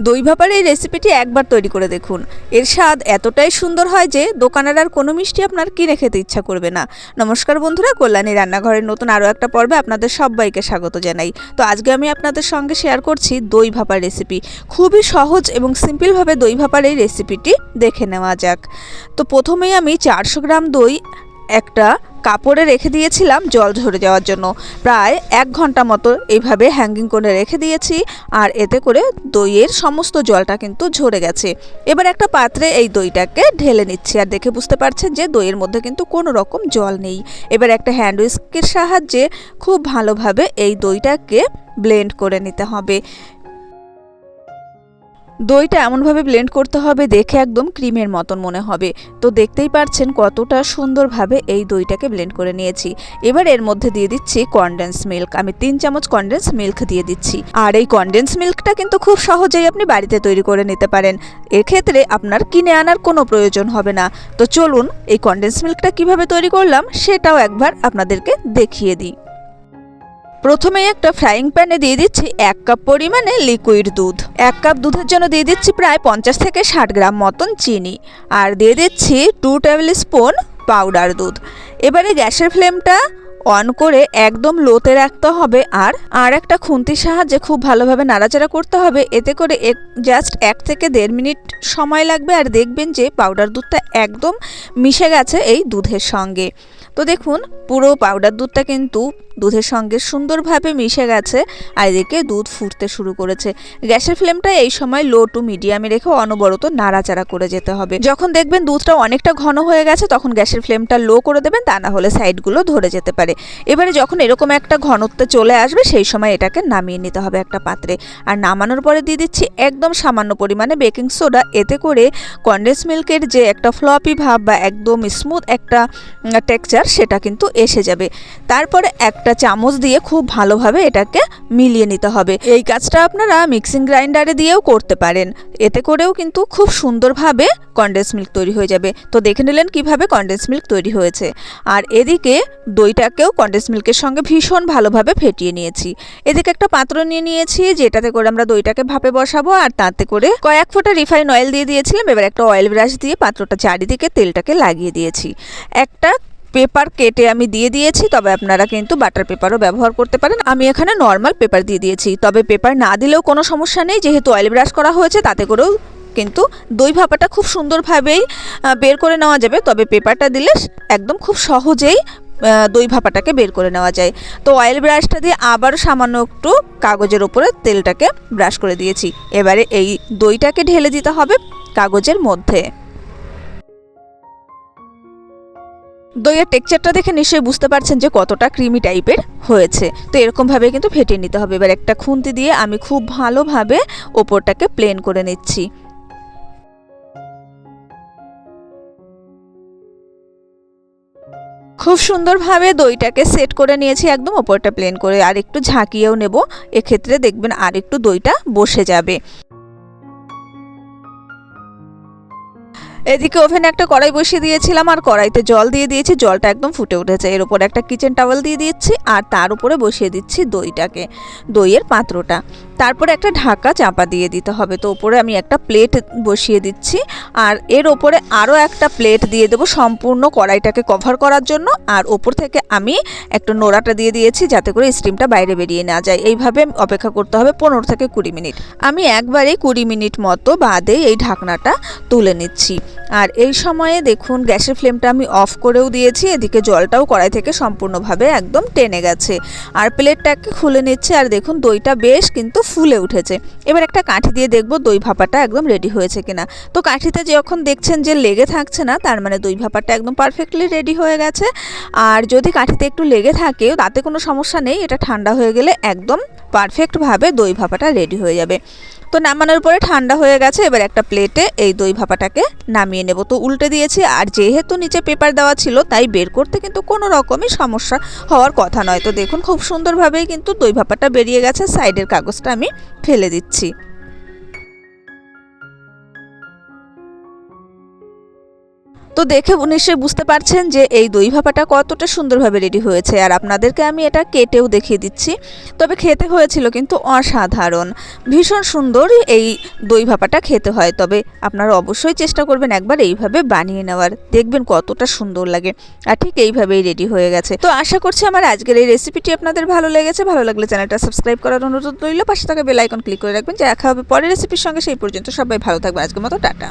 দই ভাপার এই রেসিপিটি একবার তৈরি করে দেখুন। এর স্বাদ এতটাই সুন্দর হয় যে দোকানের আর কোনো মিষ্টি আপনার কিনে খেতে ইচ্ছা করবে না। নমস্কার বন্ধুরা, কল্যাণী রান্নাঘরের নতুন আরও একটা পর্বে আপনাদের সবাইকে স্বাগত জানাই। তো আজকে আমি আপনাদের সঙ্গে শেয়ার করছি দই ভাপার রেসিপি খুবই সহজ এবং সিম্পলভাবে দই ভাপার এই রেসিপিটি দেখে নেওয়া যাক। তো প্রথমেই আমি চারশো গ্রাম দই, একটা কাপড়ে রেখে দিয়েছিলাম জল ঝরে যাওয়ার জন্য। প্রায় এক ঘণ্টা মতো এইভাবে হ্যাঙ্গিং করে রেখে দিয়েছি আর এতে করে দইয়ের সমস্ত জলটা কিন্তু ঝরে গেছে। এবার একটা পাত্রে এই দইটাকে ঢেলে নিচ্ছি আর দেখে বুঝতে পারছেন যে দইয়ের মধ্যে কিন্তু কোনো রকম জল নেই। এবার একটা হ্যান্ড উইস্কের সাহায্যে খুব ভালোভাবে এই দইটাকে ব্লেন্ড করে নিতে হবে। দইটা এমনভাবে ব্লেন্ড করতে হবে দেখে একদম ক্রিমের মতন মনে হবে। তো দেখতেই পারছেন কতটা সুন্দরভাবে এই দইটাকে ব্লেন্ড করে নিয়েছি। এবার এর মধ্যে দিয়ে দিচ্ছি কনডেন্স মিল্ক আমি তিন চামচ কনডেন্স মিল্ক দিয়ে দিচ্ছি। আর এই কনডেন্স মিল্কটা কিন্তু খুব সহজেই আপনি বাড়িতে তৈরি করে নিতে পারেন। এক্ষেত্রে আপনার কিনে আনার কোনো প্রয়োজন হবে না। তো চলুন এই কনডেন্স মিল্কটা কীভাবে তৈরি করলাম সেটাও একবার আপনাদেরকে দেখিয়ে দিই। প্রথমেই একটা ফ্রাইং প্যানে দিয়ে দিচ্ছি এক কাপ পরিমাণে লিকুইড দুধ। এক কাপ দুধের জন্য দিয়ে দিচ্ছি প্রায় পঞ্চাশ থেকে ষাট গ্রাম মতন চিনি। আর দিয়ে দিচ্ছি টু টেবিল স্পুন পাউডার দুধ। এবারে গ্যাসের ফ্লেমটা অন করে একদম লোতে রাখতে হবে আর আর একটা খুন্তির সাহায্যে খুব ভালোভাবে নাড়াচাড়া করতে হবে। এতে করে জাস্ট এক থেকে দেড় মিনিট সময় লাগবে। আর দেখবেন যে পাউডার দুধটা একদম মিশে গেছে এই দুধের সঙ্গে। তো দেখুন, পুরো পাউডার দুধটা কিন্তু দুধের সঙ্গে সুন্দরভাবে মিশে গেছে, আর এদিকে দুধ ফুটতে শুরু করেছে। গ্যাসের ফ্লেমটা এই সময় লো টু মিডিয়ামে রেখে অনবরত নাড়াচাড়া করে যেতে হবে। যখন দেখবেন দুধটা অনেকটা ঘন হয়ে গেছে, তখন গ্যাসের ফ্লেমটা লো করে দেবেন, তা না হলে সাইডগুলো ধরে যেতে পারে। এবারে যখন এরকম একটা ঘনত্বে চলে আসবে, সেই সময় এটাকে নামিয়ে নিতে হবে একটা পাত্রে। আর নামানোর পরে দিয়ে দিচ্ছি একদম সামান্য পরিমাণে বেকিং সোডা এতে করে কন্ডেন্স মিল্কের যে একটা ফ্লপি ভাব বা একদম স্মুথ একটা টেক্সচার সেটা কিন্তু এসে যাবে। তারপরে একটা চামচ দিয়ে খুব ভালোভাবে এটাকে মিলিয়ে নিতে হবে। এই কাজটা আপনারা মিক্সিং গ্রাইন্ডারে দিয়েও করতে পারেন। এতে করেও কিন্তু খুব সুন্দরভাবে কন্ডেন্স মিল্ক তৈরি হয়ে যাবে। তো দেখে নিলেন কীভাবে কন্ডেন্স মিল্ক তৈরি হয়েছে। আর এদিকে দইটাকেও কন্ডেন্স মিল্কের সঙ্গে ভীষণ ভালোভাবে ফেটিয়ে নিয়েছি। এদিকে একটা পাত্র নিয়ে নিয়েছি, যেটাতে করে আমরা দইটাকে ভাপে বসাবো আর তাতে করে কয়েক ফোঁটা রিফাইন অয়েল দিয়ে দিয়েছিলাম। এবার একটা অয়েল ব্রাশ দিয়ে পাত্রটা চারিদিকে তেলটাকে লাগিয়ে দিয়েছি। একটা পেপার কেটে আমি দিয়ে দিয়েছি, তবে আপনারা কিন্তু বাটার পেপারও ব্যবহার করতে পারেন। আমি এখানে নর্মাল পেপার দিয়ে দিয়েছি, তবে পেপার না দিলেও কোনো সমস্যা নেই, যেহেতু অয়েল ব্রাশ করা হয়েছে, তাতে করেও কিন্তু দই ভাপাটা খুব সুন্দরভাবেই বের করে নেওয়া যাবে, তবে পেপারটা দিলে একদম খুব সহজেই দই ভাপাটাকে বের করে নেওয়া যায়। তো অয়েল ব্রাশটা দিয়ে আবার সামান্য একটু কাগজের ওপরে তেলটাকে ব্রাশ করে দিয়েছি। এবারে এই দইটাকে ঢেলে দিতে হবে কাগজের মধ্যে। দইয়ের টেক্সচারটা দেখে নিশ্চয়ই বুঝতে পারছেন যে কতটা ক্রিমি টাইপের হয়েছে। তো এরকমভাবে কিন্তু ফেটিয়ে নিতে হবে। এবার একটা খুন্তি দিয়ে আমি খুব ভালোভাবে ওপরটাকে প্লেন করে নিচ্ছি। খুব সুন্দরভাবে দইটাকে সেট করে নিয়েছি একদম ওপরটা প্লেন করে। আর একটু ঝাঁকিয়েও নেব। এক্ষেত্রে দেখবেন আর একটু দইটা বসে যাবে। এদিকে ওভেনে একটা কড়াই বসিয়ে দিয়েছিলাম আর কড়াইতে জল দিয়ে দিয়েছি, জলটা একদম ফুটে উঠেছে। এর উপরে একটা কিচেন টাওয়েল দিয়ে দিচ্ছি আর তার উপরে বসিয়ে দিচ্ছি দইটাকে, দইয়ের পাত্রটা। তারপরে একটা ঢাকা চাপা দিয়ে দিতে হবে। তো উপরে আমি একটা প্লেট বসিয়ে দিচ্ছি আর এর ওপরে আরও একটা প্লেট দিয়ে দেবো সম্পূর্ণ কড়াইটাকে কভার করার জন্য। আর ওপর থেকে আমি একটা নোড়াটা দিয়ে দিয়েছি যাতে করে স্টিমটা বাইরে বেরিয়ে না যায়। এইভাবে অপেক্ষা করতে হবে পনেরো থেকে কুড়ি মিনিট। আমি একবারেই কুড়ি মিনিট মতো বাদে এই ঢাকনাটা তুলে নিচ্ছি। আর এই সময়ে দেখুন, গ্যাসের ফ্লেমটা আমি অফ করেও দিয়েছি, এদিকে জলটাও কড়াই থেকে সম্পূর্ণভাবে একদম টেনে গেছে। আর প্লেটটাকে খুলে নিচ্ছে, আর দেখুন দইটা বেশ কিন্তু ফুলে উঠেছে। এবার একটা কাঠি দিয়ে দেখব দই ভাপাটা একদম রেডি হয়েছে কিনা। তো কাঠিতে যখন দেখছেন যে লেগে থাকছে না, তার মানে দই ভাপাটা একদম পারফেক্টলি রেডি হয়ে গেছে। আর যদি কাঠিতে একটু লেগে থাকে, তাতে কোনো সমস্যা নেই, এটা ঠান্ডা হয়ে গেলে একদম পারফেক্টভাবে দই ভাপাটা রেডি হয়ে যাবে। তো নামানোর পরে ঠান্ডা হয়ে গেছে, এবার একটা প্লেটে এই দই ভাপাটাকে নামিয়ে নেব। তো উল্টে দিয়েছি, আর যেহেতু নিচে পেপার দেওয়া ছিল, তাই বের করতে কিন্তু কোনো রকমই সমস্যা হওয়ার কথা নয়। তো দেখুন, খুব সুন্দরভাবেই কিন্তু দই ভাপাটা বেরিয়ে গেছে, সাইডের কাগজটা আমি ফেলে দিচ্ছি। তো দেখে নিশ্চয়ই বুঝতে পারছেন যে এই দই ভাপাটা কতটা সুন্দরভাবে রেডি হয়েছে। আর আপনাদেরকে আমি এটা কেটেও দেখিয়ে দিচ্ছি। তবে খেতে হয়েছিল কিন্তু অসাধারণ। ভীষণ সুন্দর এই দই ভাপাটা খেতে হয়। তবে আপনারা অবশ্যই চেষ্টা করবেন একবার এইভাবে বানিয়ে নেওয়ার। দেখবেন কতটা সুন্দর লাগে। আর ঠিক এইভাবেই রেডি হয়ে গেছে। তো আশা করছি আমার আজকের এই রেসিপিটি আপনাদের ভালো লেগেছে। ভালো লাগলে চ্যানেলটা সাবস্ক্রাইব করার অনুরোধ রইল। পাশে থাকা বেল আইকন ক্লিক করে রাখবেন। যে দেখা হবে পরের রেসিপির সঙ্গে। সেই পর্যন্ত সবাই ভালো থাকবে আজকের মতো টাটা।